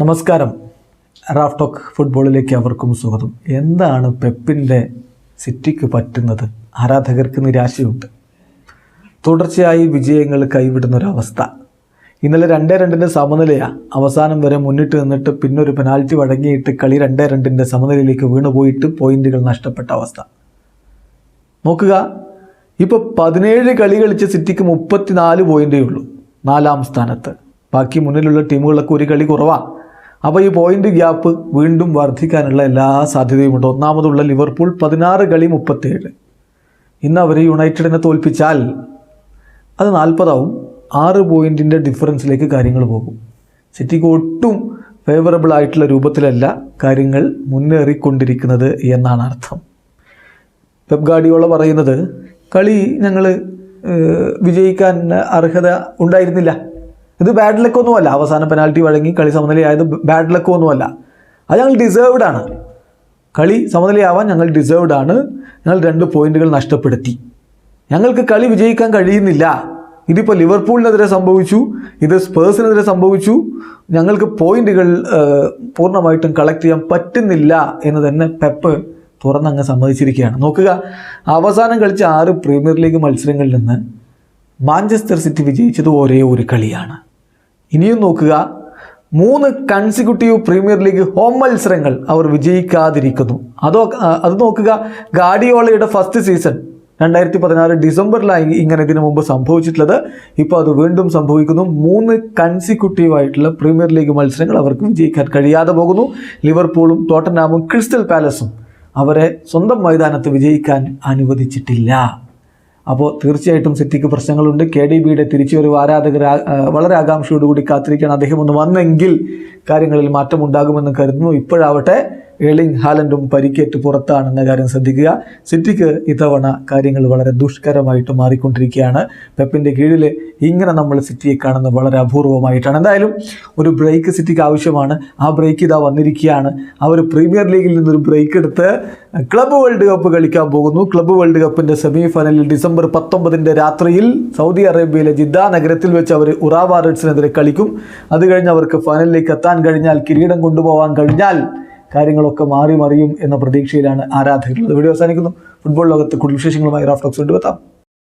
നമസ്കാരം. Raf talk ഫുട്ബോളിലേക്ക് അവർക്കും സ്വാഗതം. എന്താണ് പെപ്പിന്റെ സിറ്റിക്ക് പറ്റുന്നത്? ആരാധകർക്ക് നിരാശയുണ്ട്. തുടർച്ചയായി വിജയങ്ങൾ കൈവിടുന്ന ഒരവസ്ഥ ഇന്നലെ രണ്ടേ രണ്ടിന്റെ സമനിലയാണ് അവസാനം വരെ മുന്നിട്ട് നിന്നിട്ട് പിന്നെ ഒരു പെനാൽറ്റി വഴങ്ങിയിട്ട് കളി രണ്ടേ രണ്ടിന്റെ സമനിലയിലേക്ക് വീണുപോയിട്ട് പോയിന്റുകൾ നഷ്ടപ്പെട്ട അവസ്ഥ. നോക്കുക. ഇപ്പോൾ പതിനേഴ് കളി കളിച്ച സിറ്റിക്ക് മുപ്പത്തിനാല് പോയിന്റേ ഉള്ളൂ. നാലാം സ്ഥാനത്ത്. ബാക്കി മുന്നിലുള്ള ടീമുകളൊക്കെ ഒരു കളി കുറവാണ് അപ്പോൾ ഈ പോയിന്റ് ഗ്യാപ്പ് വീണ്ടും വർദ്ധിക്കാനുള്ള എല്ലാ സാധ്യതയുമുണ്ട്. ഒന്നാമതുള്ള ലിവർപൂൾ പതിനാറ് കളി മുപ്പത്തേഴ് ഇന്ന് അവർ യുണൈറ്റഡിനെ തോൽപ്പിച്ചാൽ അത് നാൽപ്പതാവും. ആറ് പോയിന്റിന്റെ ഡിഫറൻസിലേക്ക് കാര്യങ്ങൾ പോകും. സിറ്റിക്ക് ഒട്ടും ഫേവറബിൾ ആയിട്ടുള്ള രൂപത്തിലല്ല കാര്യങ്ങൾ മുന്നേറിക്കൊണ്ടിരിക്കുന്നത് എന്നാണ് അർത്ഥം. പെപ് ഗാഡിയോള പറയുന്നത് കളി ഞങ്ങൾ വിജയിക്കാൻ അർഹത ഉണ്ടായിരുന്നില്ല. ഇത് ബാഡ് ലക്ക് ഒന്നുമല്ല. അവസാന പെനാൽറ്റി വഴങ്ങി കളി സമനിലയായത് ബാഡ് ലക്ക് ഒന്നുമല്ല. അത് ഞങ്ങൾ ഡിസേർവ്ഡ് ആണ്. കളി സമനിലയാവാൻ ഞങ്ങൾ ഡിസേർവ്ഡ് ആണ്. ഞങ്ങൾ രണ്ട് പോയിന്റുകൾ നഷ്ടപ്പെടുത്തി. ഞങ്ങൾക്ക് കളി വിജയിക്കാൻ കഴിയുന്നില്ല. ഇതിപ്പോൾ ലിവർപൂളിനെതിരെ സംഭവിച്ചു. ഇത് സ്പേഴ്സിനെതിരെ സംഭവിച്ചു. ഞങ്ങൾക്ക് പോയിന്റുകൾ പൂർണമായിട്ടും കളക്ട് ചെയ്യാൻ പറ്റുന്നില്ല എന്ന് തന്നെ പെപ്പ് തുറന്നങ്ങ് സമ്മതിച്ചിരിക്കുകയാണ്. നോക്കുക. അവസാനം കളിച്ച ആറ് പ്രീമിയർ ലീഗ് മത്സരങ്ങളിൽ നിന്ന് മാഞ്ചസ്റ്റർ സിറ്റി വിജയിച്ചത് ഒരേ ഒരു കളിയാണ്. ഇനിയും നോക്കുക. മൂന്ന് കൺസിക്യൂട്ടീവ് പ്രീമിയർ ലീഗ് ഹോം മത്സരങ്ങൾ അവർ വിജയിക്കാതിരിക്കുന്നു. അതോ അത് നോക്കുക. ഗാഡിയോളയുടെ ഫസ്റ്റ് സീസൺ രണ്ടായിരത്തി പതിനാറ് ഡിസംബറിലായി ഇങ്ങനെ ഇതിനു മുമ്പ് സംഭവിച്ചിട്ടുള്ളത്. ഇപ്പോൾ അത് വീണ്ടും സംഭവിക്കുന്നു. മൂന്ന് കൺസിക്യൂട്ടീവ് ആയിട്ടുള്ള പ്രീമിയർ ലീഗ് മത്സരങ്ങൾ അവർക്ക് വിജയിക്കാൻ കഴിയാതെ പോകുന്നു. ലിവർപൂളും ടോട്ടനാമും ക്രിസ്റ്റൽ പാലസും അവരെ സ്വന്തം മൈതാനത്ത് വിജയിക്കാൻ അനുവദിച്ചിട്ടില്ല. അപ്പോൾ തീർച്ചയായിട്ടും സിറ്റിക്ക് പ്രശ്നങ്ങളുണ്ട്. കെ ഡി ബിയുടെ തിരിച്ചുവരവ് ആരാധകർ വളരെ ആകാംക്ഷയോടുകൂടി കാത്തിരിക്കുകയാണ്. അദ്ദേഹം ഒന്ന് വന്നെങ്കിൽ കാര്യങ്ങളിൽ മാറ്റമുണ്ടാകുമെന്ന് കരുതുന്നു. ഇപ്പോഴാവട്ടെ ഏളിംഗ് ഹാലൻഡും പരിക്കേറ്റ് പുറത്താണെന്ന കാര്യം ശ്രദ്ധിക്കുക. സിറ്റിക്ക് ഇത്തവണ കാര്യങ്ങൾ വളരെ ദുഷ്കരമായിട്ട് മാറിക്കൊണ്ടിരിക്കുകയാണ്. പെപ്പിന്റെ കീഴിൽ ഇങ്ങനെ നമ്മൾ സിറ്റിയെ കാണുന്നത് വളരെ അപൂർവമായിട്ടാണ്. എന്തായാലും ഒരു ബ്രേക്ക് സിറ്റിക്ക് ആവശ്യമാണ്. ആ ബ്രേക്ക് ഇതാ വന്നിരിക്കുകയാണ്. അവർ പ്രീമിയർ ലീഗിൽ നിന്നൊരു ബ്രേക്ക് എടുത്ത് ക്ലബ്ബ് വേൾഡ് കപ്പ് കളിക്കാൻ പോകുന്നു. ക്ലബ്ബ് വേൾഡ് കപ്പിന്റെ സെമി ഫൈനലിൽ ഡിസംബർ പത്തൊമ്പതിന്റെ രാത്രിയിൽ സൗദി അറേബ്യയിലെ ജിദ്ദ നഗരത്തിൽ വെച്ച് അവർ ഉറാവ റെഡ്സിനെതിരെ കളിക്കും. അത് കഴിഞ്ഞ് അവർക്ക് ഫൈനലിലേക്ക് എത്താൻ കഴിഞ്ഞാൽ കിരീടം കൊണ്ടുപോകാൻ കഴിഞ്ഞാൽ കാര്യങ്ങളൊക്കെ മാറി മറിയും എന്ന പ്രതീക്ഷയിലാണ് ആരാധകരുള്ളത്. വീഡിയോ അവസാനിക്കുന്നു. ഫുട്ബോൾ ലോകത്ത് കൂടുതൽ വിശേഷങ്ങളുമായി റാഫ്റ്റോക്സ് കൊണ്ടുവെത്താം